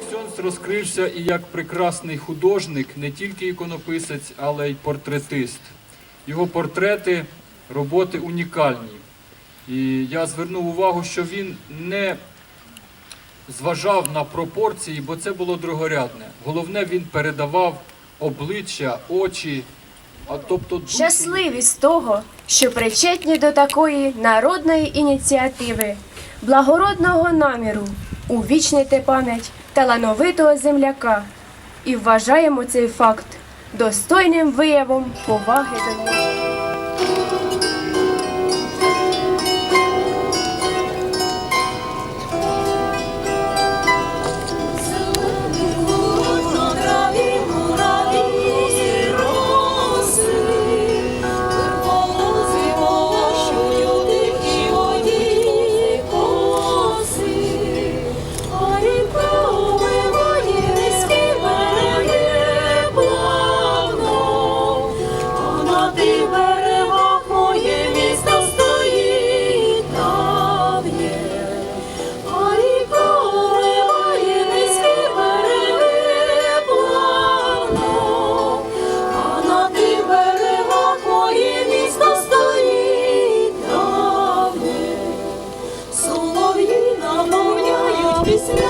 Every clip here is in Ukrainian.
Ксьонц розкрився і як прекрасний художник, не тільки іконописець, але й портретист. Його портрети, роботи унікальні. І я звернув увагу, що він не зважав на пропорції, бо це було другорядне. Головне, він передавав обличчя, очі, а тобто. Щасливі з того, що причетні до такої народної ініціативи, благородного наміру, увічнити пам'ять талановитого земляка і вважаємо цей факт достойним виявом поваги до нього. Наповняють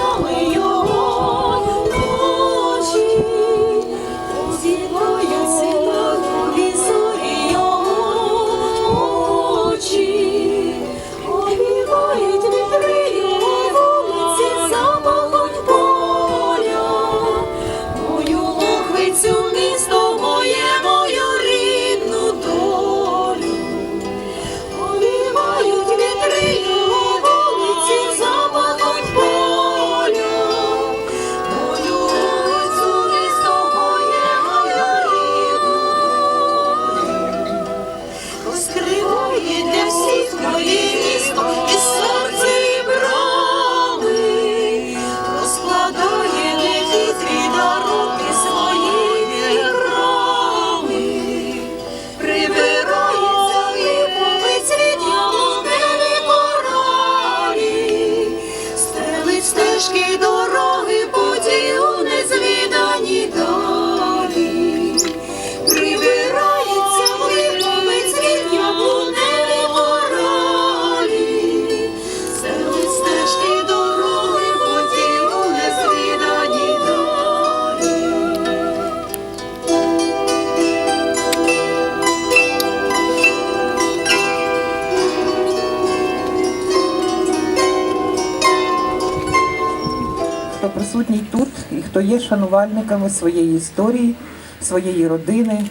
хто є шанувальниками своєї історії, своєї родини,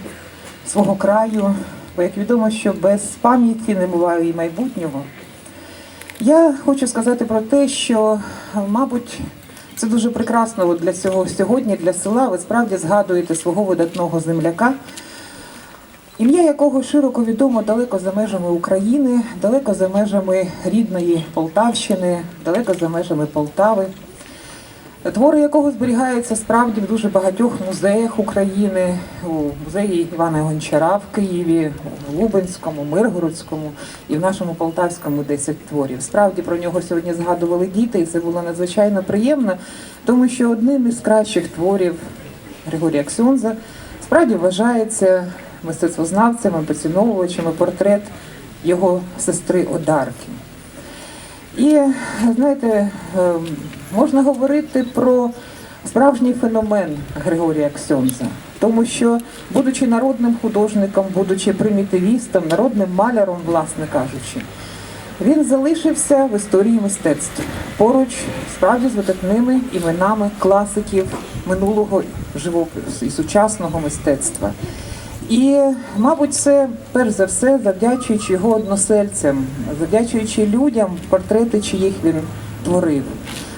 свого краю. Бо як відомо, що без пам'яті не буває і майбутнього. Я хочу сказати про те, що, мабуть, це дуже прекрасно для цього сьогодні, для села. Ви справді згадуєте свого видатного земляка, ім'я якого широко відомо далеко за межами України, далеко за межами рідної Полтавщини, далеко за межами Полтави. Твори якого зберігаються справді в дуже багатьох музеях України, у музеї Івана Гончара в Києві, в Лубенському, Миргородському і в нашому Полтавському 10 творів. Справді про нього сьогодні згадували діти, і це було надзвичайно приємно, тому що одним із кращих творів Григорія Ксьонза справді вважається мистецтвознавцями, поціновувачами портрет його сестри Одарки. І знаєте, ем, можна говорити про справжній феномен Григорія Ксьонза, тому що, будучи народним художником, будучи примітивістом, народним маляром, власне кажучи, він залишився в історії мистецтва поруч справді з видатними іменами класиків минулого живопису і сучасного мистецтва. І, мабуть, це перш за все завдячуючи його односельцям, завдячуючи людям, портрети чиїх він творив.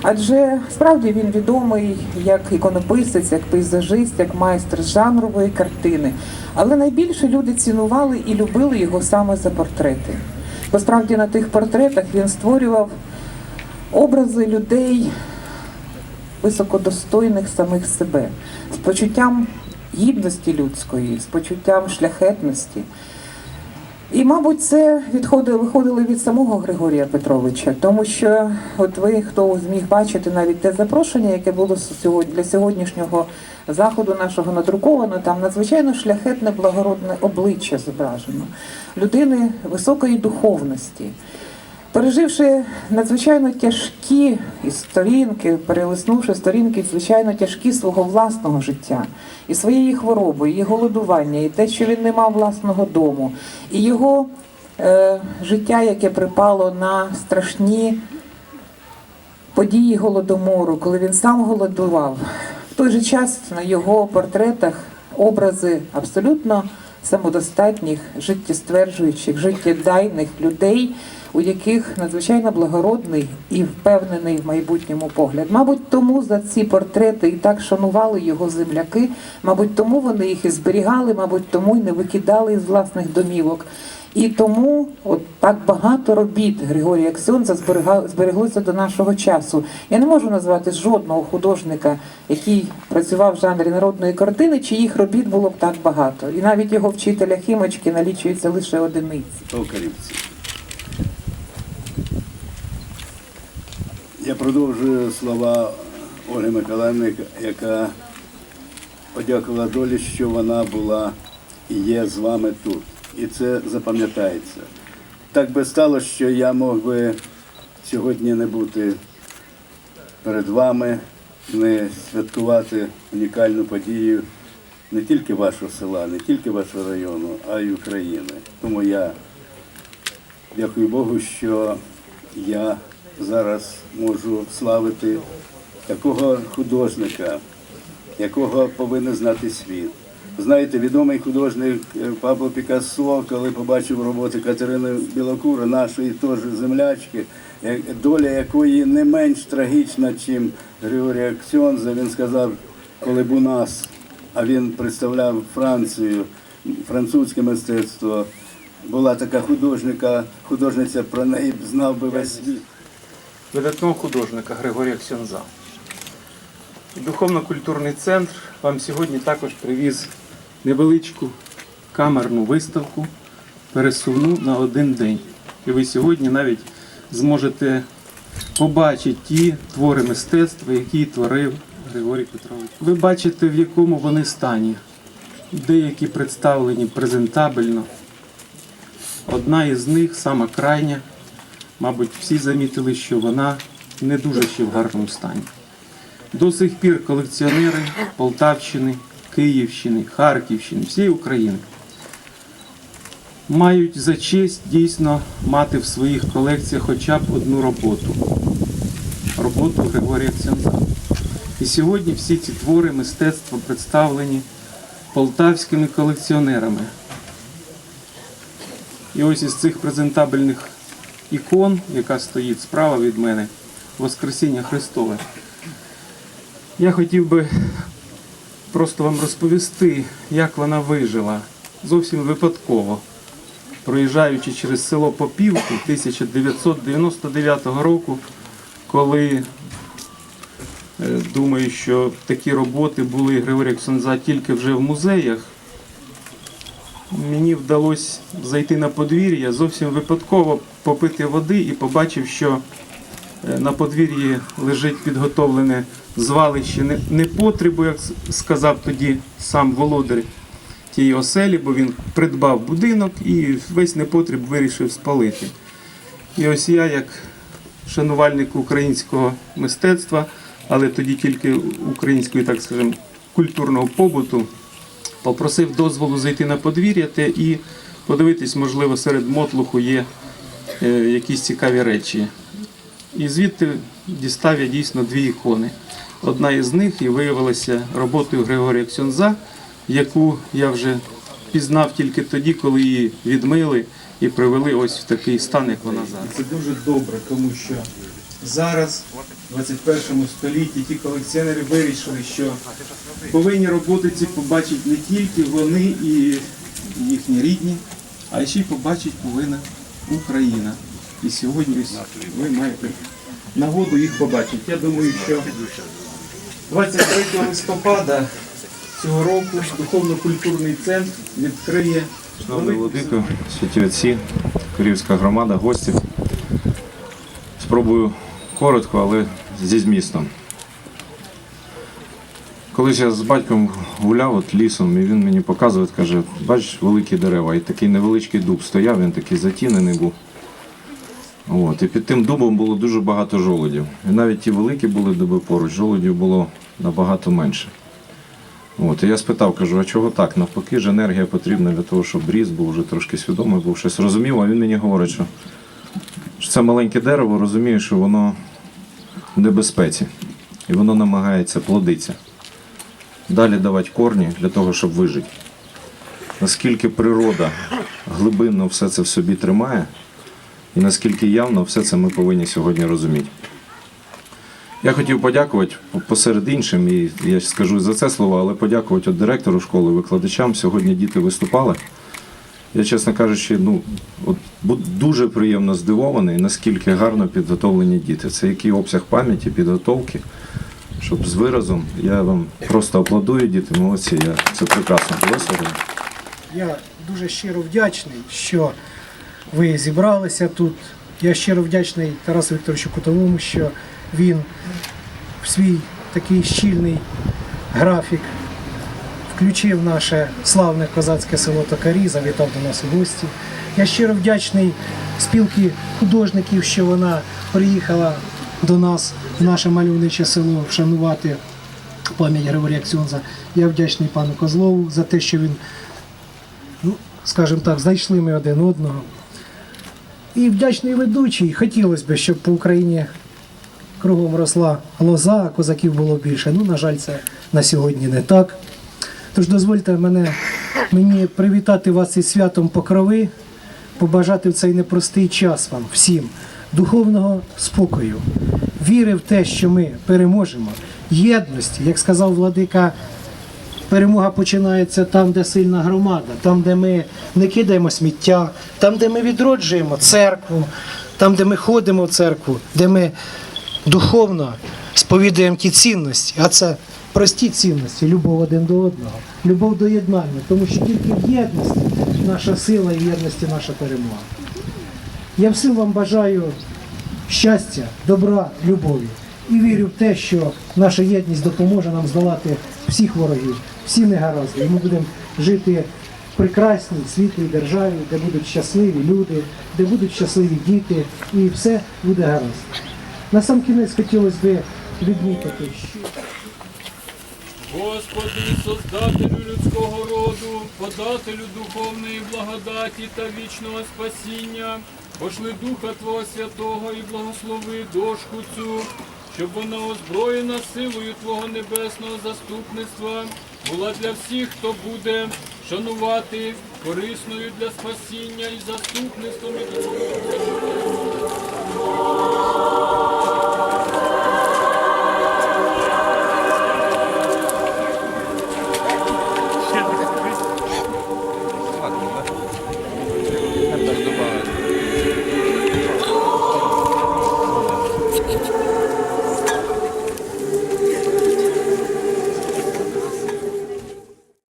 Адже справді він відомий як іконописець, як пейзажист, як майстер жанрової картини. Але найбільше люди цінували і любили його саме за портрети. Бо справді на тих портретах він створював образи людей високодостойних самих себе з почуттям гідності людської, з почуттям шляхетності. І, мабуть, це відходило, виходило від самого Григорія Петровича, тому що от ви, хто зміг бачити навіть те запрошення, яке було для сьогоднішнього заходу нашого надруковано, там надзвичайно шляхетне благородне обличчя зображено людини високої духовності. Переживши надзвичайно тяжкі сторінки, перелиснувши сторінки звичайно тяжкі свого власного життя, і своєї хвороби, і голодування, і те, що він не мав власного дому, і його е, життя, яке припало на страшні події голодомору, коли він сам голодував. В той же час на його портретах образи абсолютно самодостатніх, життєстверджуючих, життєдайних людей, у яких надзвичайно благородний і впевнений в майбутньому погляд. Мабуть, тому за ці портрети і так шанували його земляки, мабуть, тому вони їх і зберігали, мабуть, тому й не викидали із власних домівок. І тому от так багато робіт Григорія Ксьонза збереглося до нашого часу. Я не можу назвати жодного художника, який працював в жанрі народної картини, чиїх робіт було б так багато. І навіть його вчителя Хімочки налічується лише одиниці. Я продовжую слова Ольги Миколаївни, яка подякувала долі, що вона була і є з вами тут. І це запам'ятається. Так би стало, що я мог би сьогодні не бути перед вами, не святкувати унікальну подію не тільки вашого села, не тільки вашого району, а й України. Тому я Дякую Богу, що я зараз можу славити такого художника, якого повинен знати світ. Знаєте, відомий художник е, Пабло Пікассо, коли побачив роботи Катерини Білокури, нашої теж землячки, е, доля якої не менш трагічна, ніж Григорія Ксьонза, він сказав, коли б у нас, а він представляв Францію, французьке мистецтво, була така художника, художниця про неї знав би весь світ. видатного художника Григорія Ксьонза. Духовно-культурний центр вам сьогодні також привіз невеличку камерну виставку, пересувну на один день. І ви сьогодні навіть зможете побачити ті твори мистецтва, які творив Григорій Петрович. Ви бачите, в якому вони стані. Деякі представлені презентабельно. Одна із них, сама крайня, мабуть, всі замітили, що вона не дуже ще в гарному стані. До сих пір колекціонери Полтавщини, Київщини, Харківщини, всієї України мають за честь дійсно мати в своїх колекціях хоча б одну роботу роботу Григорія Ксенза. І сьогодні всі ці твори мистецтва представлені полтавськими колекціонерами. І ось із цих презентабельних ікон, яка стоїть справа від мене, Воскресіння Христове. Я хотів би просто вам розповісти, як вона вижила зовсім випадково, проїжджаючи через село Попівку 1999 року, коли е, думаю, що такі роботи були Григорія Ксенза тільки вже в музеях. Мені вдалося зайти на подвір'я, зовсім випадково попити води і побачив, що на подвір'ї лежить підготовлене звалище непотребу, як сказав тоді сам володар тієї оселі, бо він придбав будинок і весь непотріб вирішив спалити. І ось я, як шанувальник українського мистецтва, але тоді тільки української, так скажемо, культурного побуту, попросив дозволу зайти на подвір'я те і подивитись, можливо, серед мотлуху є е, якісь цікаві речі. І звідти дістав я дійсно дві ікони. Одна із них і виявилася роботою Григорія Ксьонза, яку я вже пізнав тільки тоді, коли її відмили і привели ось в такий стан, як вона зараз. Це дуже добре, тому що зараз, в 21 столітті, ті колекціонери вирішили, що повинні роботи ці побачити не тільки вони і їхні рідні, а ще й побачить повинна Україна. І сьогодні ви маєте нагоду їх побачити. Я думаю, що 23 листопада цього року духовно-культурний центр відкриє Шановний Владико, святі отці, Корівська громада, гості. Спробую коротко, але зі змістом. Колись я з батьком гуляв от лісом, і він мені показує, каже, бачиш, великі дерева, і такий невеличкий дуб стояв, він такий затінений був. От, і під тим дубом було дуже багато жолудів. І навіть ті великі були дуби поруч, жолудів було набагато менше. От, і я спитав, кажу, а чого так? Навпаки ж енергія потрібна для того, щоб ріс був вже трошки свідомий, був щось розумів, а він мені говорить, що, це маленьке дерево, розуміє, що воно в небезпеці. І воно намагається плодитися. Далі давати корні для того, щоб вижити. Наскільки природа глибинно все це в собі тримає, наскільки явно все це ми повинні сьогодні розуміти. Я хотів подякувати посеред іншим, і я скажу за це слово, але подякувати от директору школи, викладачам. Сьогодні діти виступали. Я, чесно кажучи, ну от дуже приємно здивований, наскільки гарно підготовлені діти. Це який обсяг пам'яті, підготовки, щоб з виразом. Я вам просто аплодую, діти, молодці. Я це прекрасно було сьогодні. Я дуже щиро вдячний, що ви зібралися тут. Я щиро вдячний Тарасу Вікторовичу Кутовому, що він в свій такий щільний графік включив наше славне козацьке село Токарі, завітав до нас у гості. Я щиро вдячний спілки художників, що вона приїхала до нас в наше мальовниче село вшанувати пам'ять Григорія Ксьонза. Я вдячний пану Козлову за те, що він ну, скажімо так, знайшли ми один одного. І вдячний ведучий. Хотілося б, щоб по Україні кругом росла лоза, а козаків було більше. Ну, на жаль, це на сьогодні не так. Тож дозвольте мене, мені привітати вас із святом Покрови, побажати в цей непростий час вам всім духовного спокою, віри в те, що ми переможемо, єдності, як сказав владика Перемога починається там, де сильна громада, там, де ми не кидаємо сміття, там, де ми відроджуємо церкву, там, де ми ходимо в церкву, де ми духовно сповідуємо ті цінності. А це прості цінності, любов один до одного, любов до єднання, тому що тільки в єдності наша сила і єдності наша перемога. Я всім вам бажаю щастя, добра, любові. І вірю в те, що наша єдність допоможе нам здолати всіх ворогів, всі негаразди. І ми будемо жити в прекрасній, світлій державі, де будуть щасливі люди, де будуть щасливі діти, і все буде гаразд. На сам кінець хотілося б відмітити, що. Господи, Создателю людського роду, подателю духовної благодаті та вічного спасіння, пошли Духа Твого Святого і благослови дошку цю, щоб вона озброєна силою Твого небесного заступництва, була для всіх, хто буде шанувати корисною для спасіння і заступництвом.